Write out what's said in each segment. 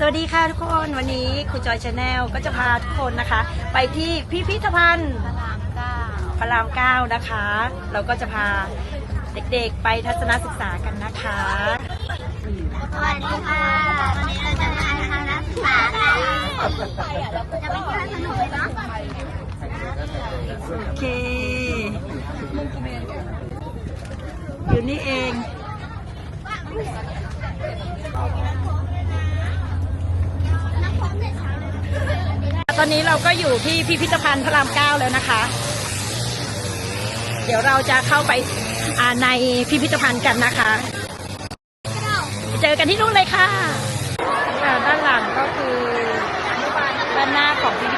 สวัสดีค่ะทุกคนวันนี้ครูจอยชาแนลก็จะพาทุกคนนะคะ ไปที่พิพิธภัณฑ์พระรามเก้าพระรามเก้านะคะ เราก็จะพาเด็กๆไปทัศนศึกษากันนะคะสวัสดีค่ะวันนี้เราจะมาทำนักศึกษากันจะไปเที่ยวสนุกไหมเนาะโอเคอยู่นี่เอง ตอนนี้เราก็อยู่ที่พิพิธภัณฑ์พระรามเก้าแล้วนะคะ เดี๋ยวเราจะเข้าไปอ่าในพิพิธภัณฑ์กันนะคะ เจอกันที่นู่นเลยค่ะด้านหลังก็คือด้านหน้าของพิพิธ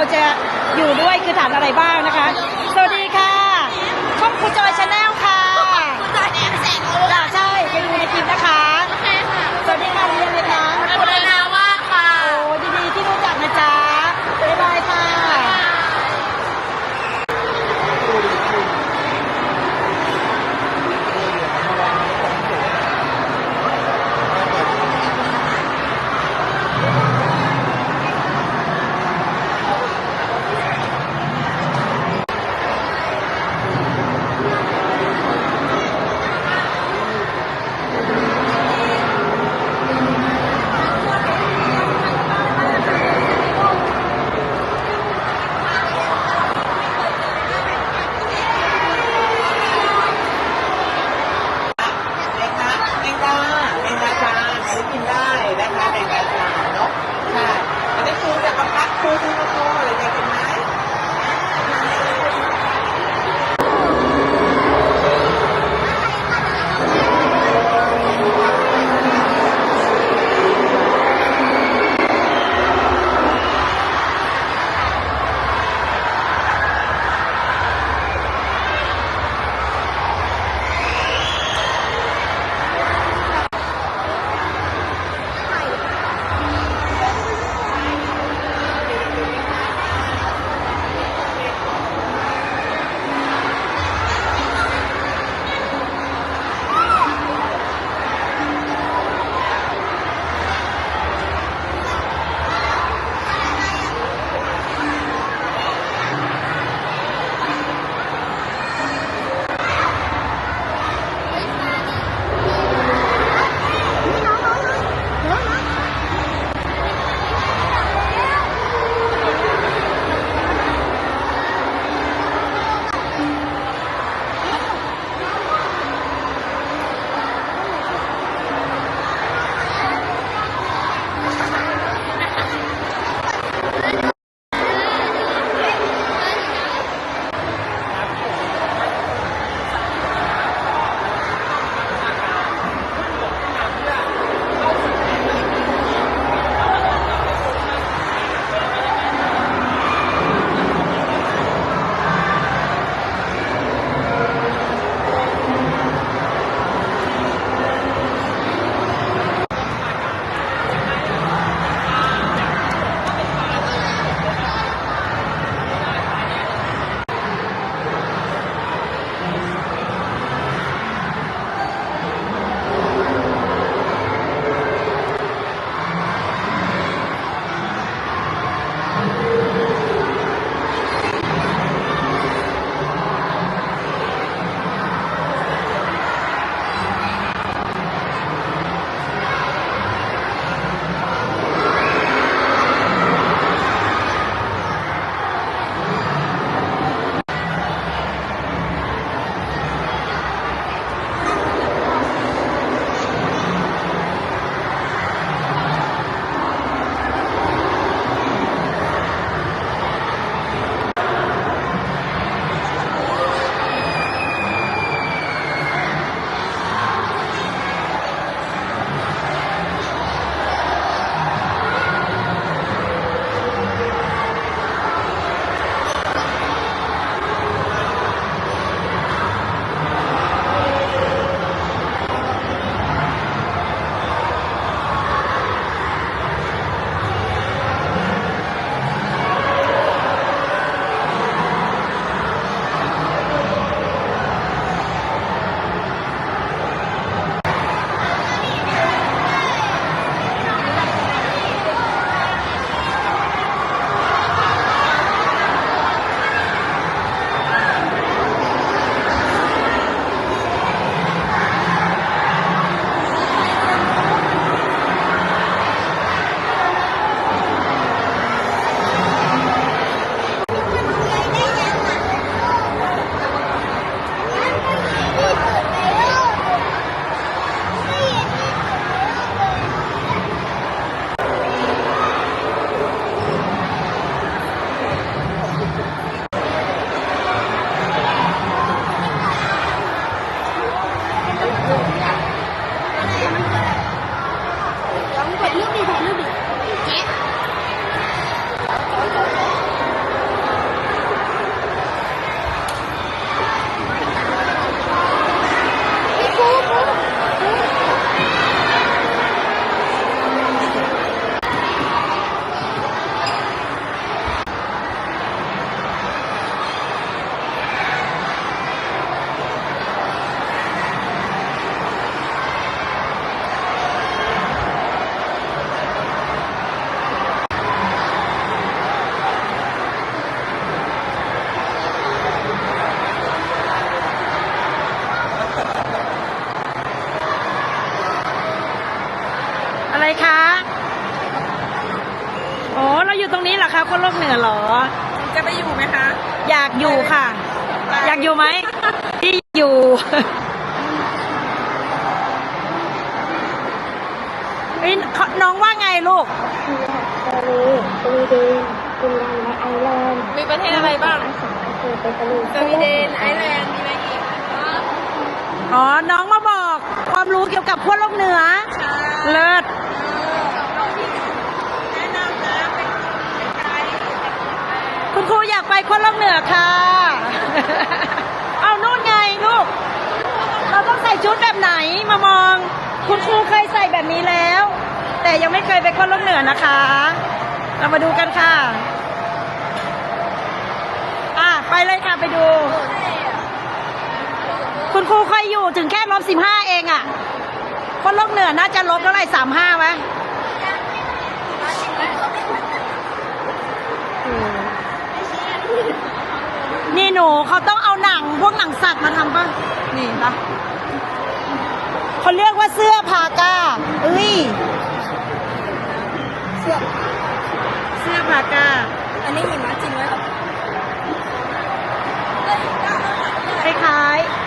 เราจะอยู่ด้วยคือฐานอะไรบ้างนะคะ สวัสดีค่ะ อยู่ไหมคะอยากอยู่ค่ะ อยากอยู่ไหมที่อยู่เอ้ยเขาน้องว่าไงลูกทะเลสวีเดนฟินแลนด์และไอร์แลนด์มีประเทศอะไรบ้าง สามอำเภอเป็นตะลุยสวีเดน ไอร์แลนด์ มีอะไรอีกอ๋อ น้องมาบอกความรู้เกี่ยวกับขั้วโลกเหนือเลิศ แนะนำนะเป็นไกด์ ครูอยากไปขั้วโลกเหนือค่ะ เอานู่นไงลูก เราต้องใส่ชุดแบบไหนมามอง คุณครูเคยใส่แบบนี้แล้ว แต่ยังไม่เคยไปขั้วโลกเหนือนะคะ เรามาดูกันค่ะ อะไปเลยค่ะไปดู คุณครูเคยอยู่ถึงแค่ลบสิบห้าเองอะ่ะคนโลกเหนือน่าจะลบเท่าไหร่สามห้าไหม นี่หนูเขาต้องเอาหนังพวกหนังสัตว์มาทำป่ะ นี่ปะเขาเรียกว่าเสื้อพาก้าเอ้ย เสื้อ เสื้อพาก้า อันนี้หิมะจริงไหมเหรอคล้ายๆ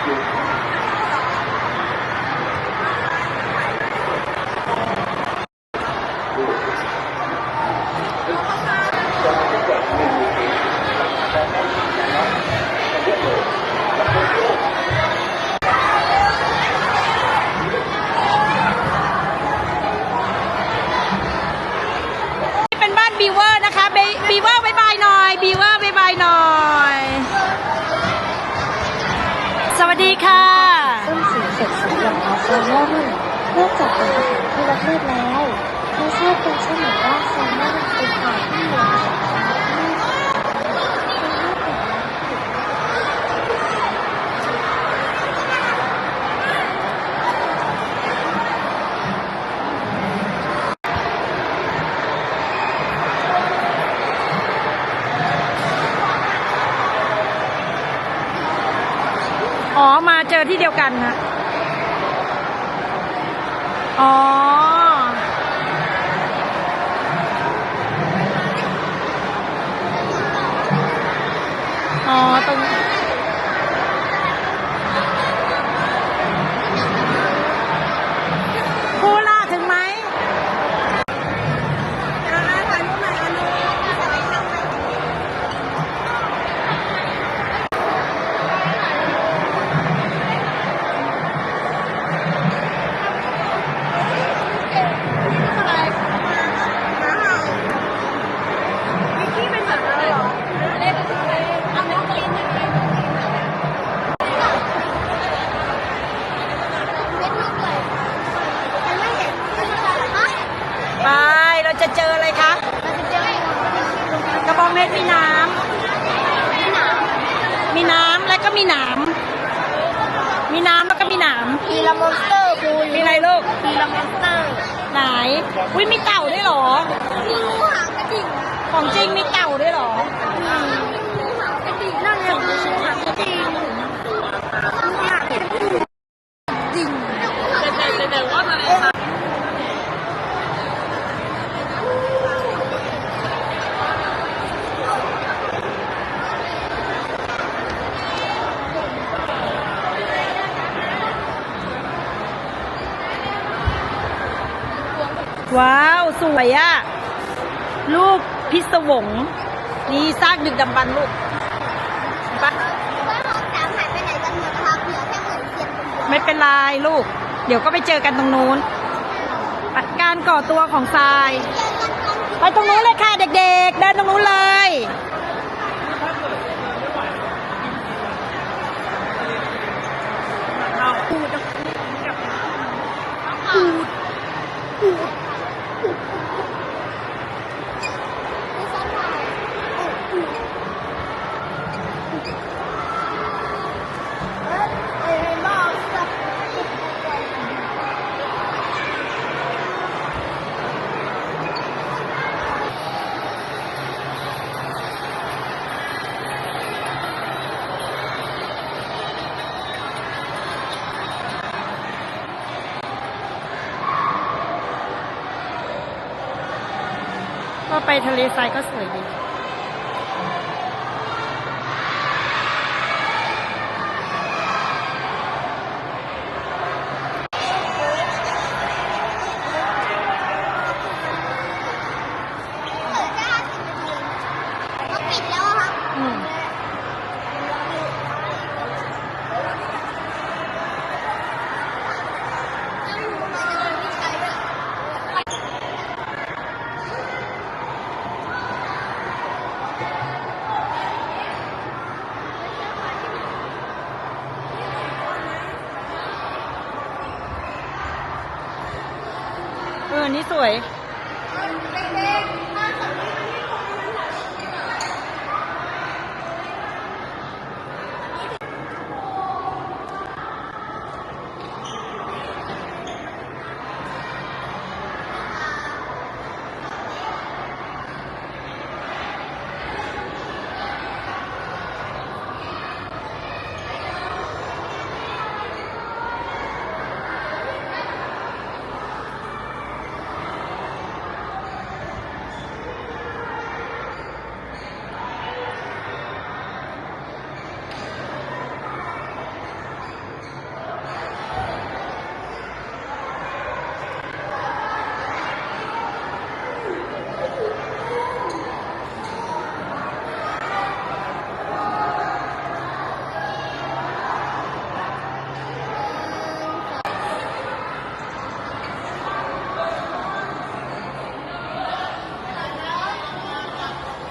ค่ะต้นสีเสร็จสมอย่างอาแซลมอนนอกจากเป็นอาหารที่รักเลิศแล้วเขาชอบเป็นเช่นไหนว่าแซลมอนเป็นอาหารที่มีอาหารจานที่ อ๋อ มาเจอ ที่เดียวกันนะ อ๋อ อ๋อ ตรง ก็มีหนาม มีน้ำแล้วก็มีหนามพีระมอนสเตอร์คุณมีอะไรลูกพีระมอนสเตอร์ ไหน อุ้ยมีเต่าด้วยเหรองูหางกระดิ่งของจริงมีเต่าด้วยเหรอ พิศวง นี่ซากดึกดำบรรลูกปะไม่เป็นไรลูก เดี๋ยวก็ไปเจอกันตรงนู้นปัดการก่อตัวของทราย ไปตรงนู้นเลยค่ะเด็กๆ เดินตรงนู้นเลยพูด ก็ไปทะเลทรายก็สวยดี เขาปิดแล้วอะครับ อืมเออ นี่สวย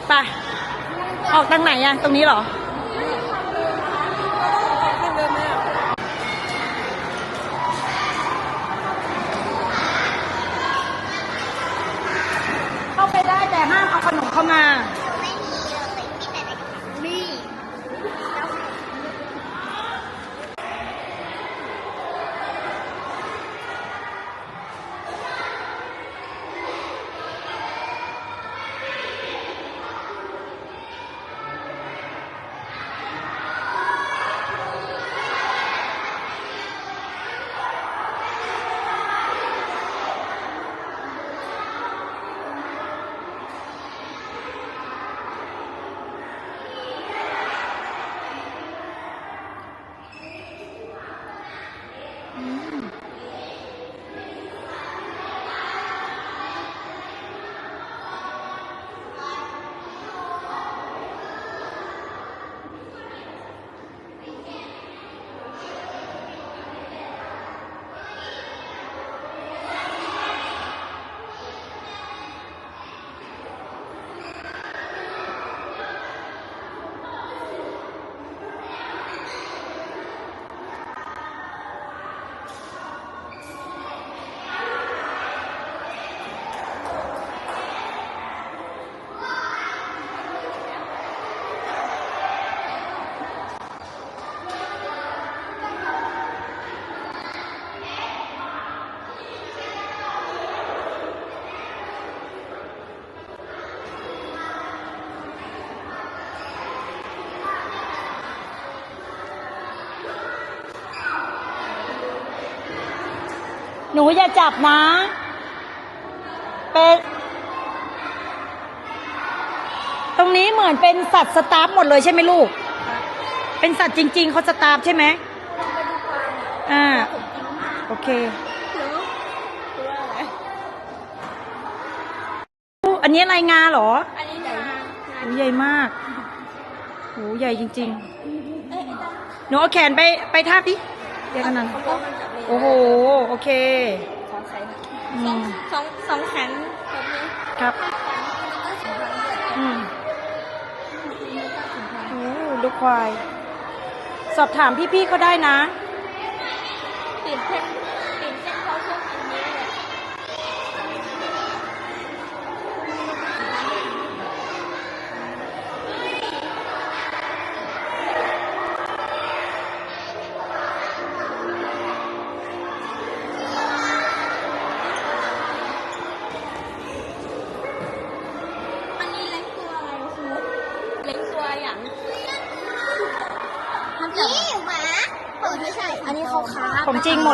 ไป ออกทางไหนอะตรงนี้เหรอ เข้าไปได้แต่ห้ามเอาขนมเข้ามา ไม่มีเลยมีแต่ในกระเป๋านี่ หนูอย่าจับนะ เป็น ตรงนี้เหมือนเป็นสัตว์สตาฟหมดเลยใช่ไหมลูก เป็นสัตว์จริง ๆเขาสตาฟใช่ไหมอ่า โอเค อันนี้อะไรงาเหรอ อันนี้งานโหใหญ่มากโหใหญ่จริง ๆ หนูเอาแขนไปไปทาบดิเดี๋ยวกันนั้น โอ้โห โอเค สองแขนอืมสองสองแขนแบบนี้ครับอืมโอ้ลูกควาย สอบถามพี่ๆเขาได้นะ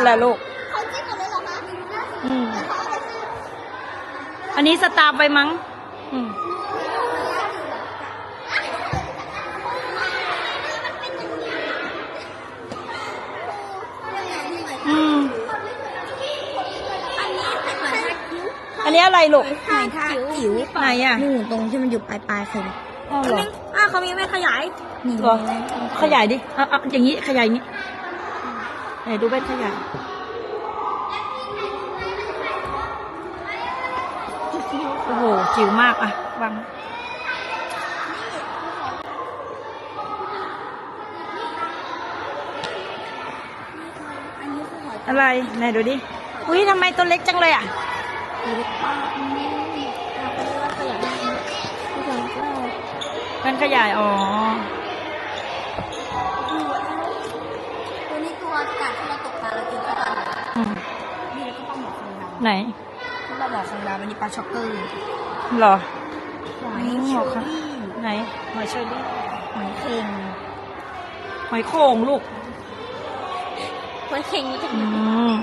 ล่ลูกเขาจิ้มหมดเลยหรอคะอันนี้สตาร์ไปมั้งอันนี้อะไรลูกใช่ค่ะจิ๋วไหนอะนู่นตรงที่มันอยู่ปลายปลายเส้อ๋อเหรออะเขามีไม่ขยายขยายดิอะอย่างนี้ ขยายนี้ นดูแว่นขยายโอ้โห จิ๋วมากอะวางอันนี้คือหอยอะไรไหนดูดิ อุ้ยทำไมตัวเล็กจังเลยอะจิ๋วป้าอืมเราก็เรียกว่าขยายที่เราก็แว่นขยาย อ๋อ ตัวนี้ตัวจากที่เราตกปลาเรากินเข้าไป อืม นี่แล้วก็ปลาหมอคางดำ ไหนที่ปลาหมอคางดำอันนี้ปลาช็อกเกอร์เหรอ หอยอืมเชหออยคางรี่ไหน หอยเชอรี่หอยเค็งหอยโข่งลูกหัวเข่งนี่จะอืม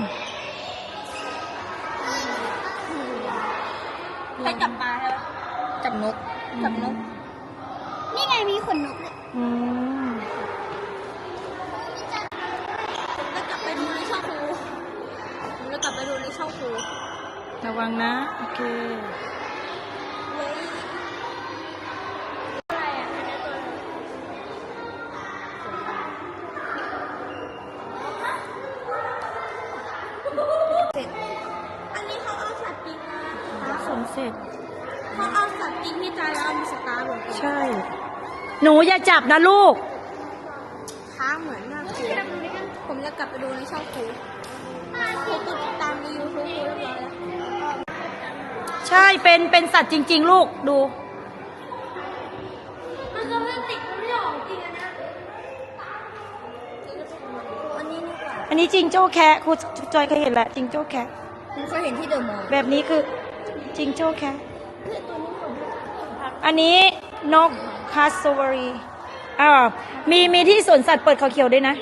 สวนเสร็จเขาเอาสัตว์จริงที่ใจแล้วเอามาสตาร์ทหมดใช่ หนูอย่าจับนะลูก ค้างเหมือนมากเลยผมจะกลับไปดูในช่องครูครูกดติดตามในยูทูบครูเรียบร้อยแล้วใช่เป็นเป็นสัตว์จริง ๆ ลูกดู มันจะไม่ติดมันไม่ออกจริงอะนะวันนี้ดีกว่าอันนี้จิงโจ้แคะครูจอยเคยเห็นแหละจิงโจ้แคะ ผมเคยเห็นที่เดอะมอลล์ แบบนี้คือ จิงโจ้แคะอันนี้นกคาสวารีอ่ามีมีที่สวนสัตว์เปิดเขาเขียวด้วยนะ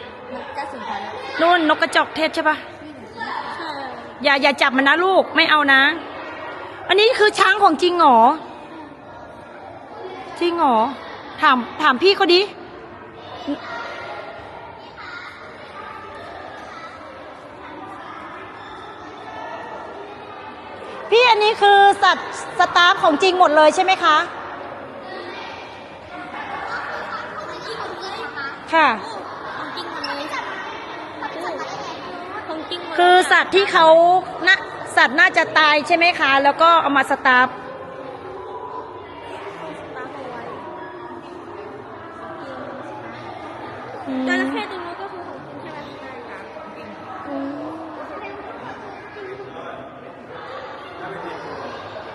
นู่นนกกระจอกเทศใช่ปะอย่าอย่าจับมันนะลูกไม่เอานะ อันนี้คือช้างของจริงหรอจริงหรอถามถามพี่เขาดิ พี่อันนี้คือสัตว์สตาฟของจริงหมดเลยใช่ไหมคะ ค่ะของจริงหมดเลยของจริงหมดเลยคือสัตว์ที่เขาน่ะสัตว์น่าจะตายใช่ไหมคะ แล้วก็เอามาสตาฟตามเอาไว้อืมจระเข้ตัวนู้นก็คือของจริงใช่ไหมใช่ค่ะ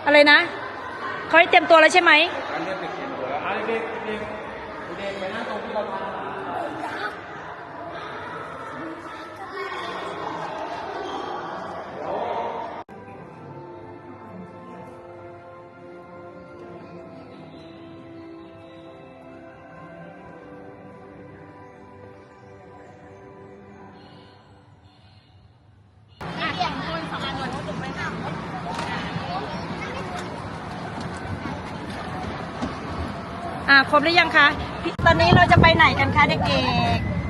อะไรนะเขาได้เตรียมตัวแล้วใช่ไหมอ่งตรบหรื อยังคะพี่ตอนนี้เราจะไปไหนกันคะเด็ก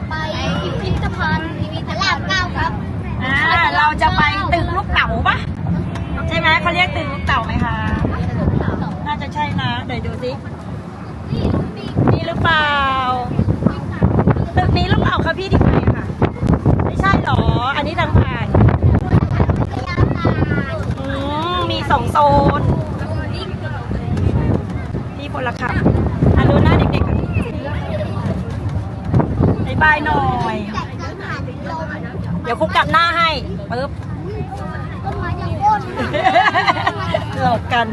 ไปพิพิธภัณฑ์พิพิธภัณฑ์เก้าครับๆอ่าเราจะไปตึกลูกเต๋าปะใช่ไหมเขาเรียกตึกลูกเต๋าไหมคะ น่าจะใช่นะ เดี๋ยวดูสินี่หรือเปล่า ตึกนี้หรือเปล่าคะพี่ที่ไปอะค่ะ ไม่ใช่หรอ อันนี้ทางผ่านอืมมีสองโซนนี่คนละค่ะอะ ดูหน้าเด็กๆก่อนบายบายหน่อย เดี๋ยวคุกกลับหน้าให้ปึ๊บต้นไม้ยังโคตรหลอกกัน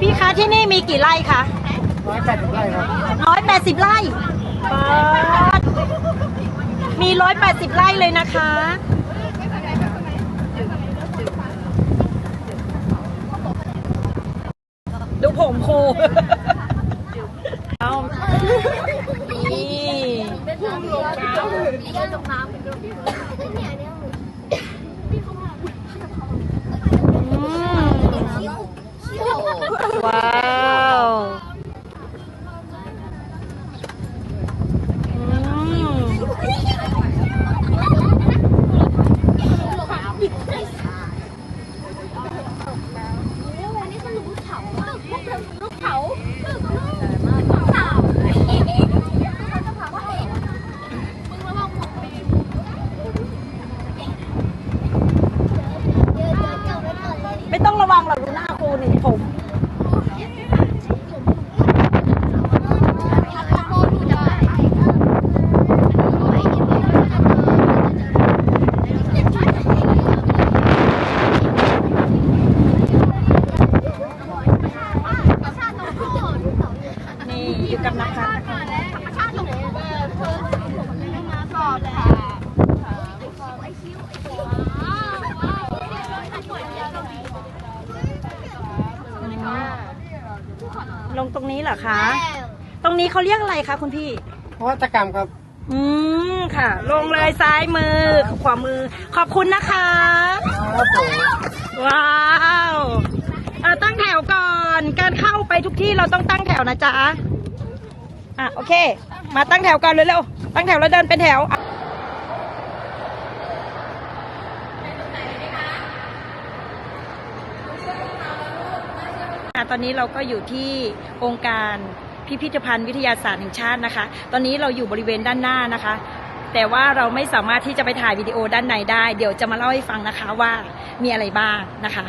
พี่คะที่นี่มีกี่ไร่คะ ร้อยแปดสิบไร่ครับร้อยแปดสิบไร่ป๊าดมีร้อยแปดสิบไร่เลยนะคะ ดูผมครู หน้าครูหนี่ผม คะคุณพี่นวัตกรรมครับ อืมค่ะ ลงเลยซ้ายมือขวามือ ขอบคุณนะคะครับผมว้าวเออตั้งแถวก่อน การเข้าไปทุกที่เราต้องตั้งแถวนะจ๊ะอะโอเค มาตั้งแถวก่อนเร็วๆตั้งแถวแล้วเดินเป็นแถวอะอะตอนนี้เราก็อยู่ที่องค์การ พิพิธภัณฑ์วิทยาศาสตร์แห่งชาตินะคะ ตอนนี้เราอยู่บริเวณด้านหน้านะคะ แต่ว่าเราไม่สามารถที่จะไปถ่ายวิดีโอด้านในได้ เดี๋ยวจะมาเล่าให้ฟังนะคะว่ามีอะไรบ้างนะคะ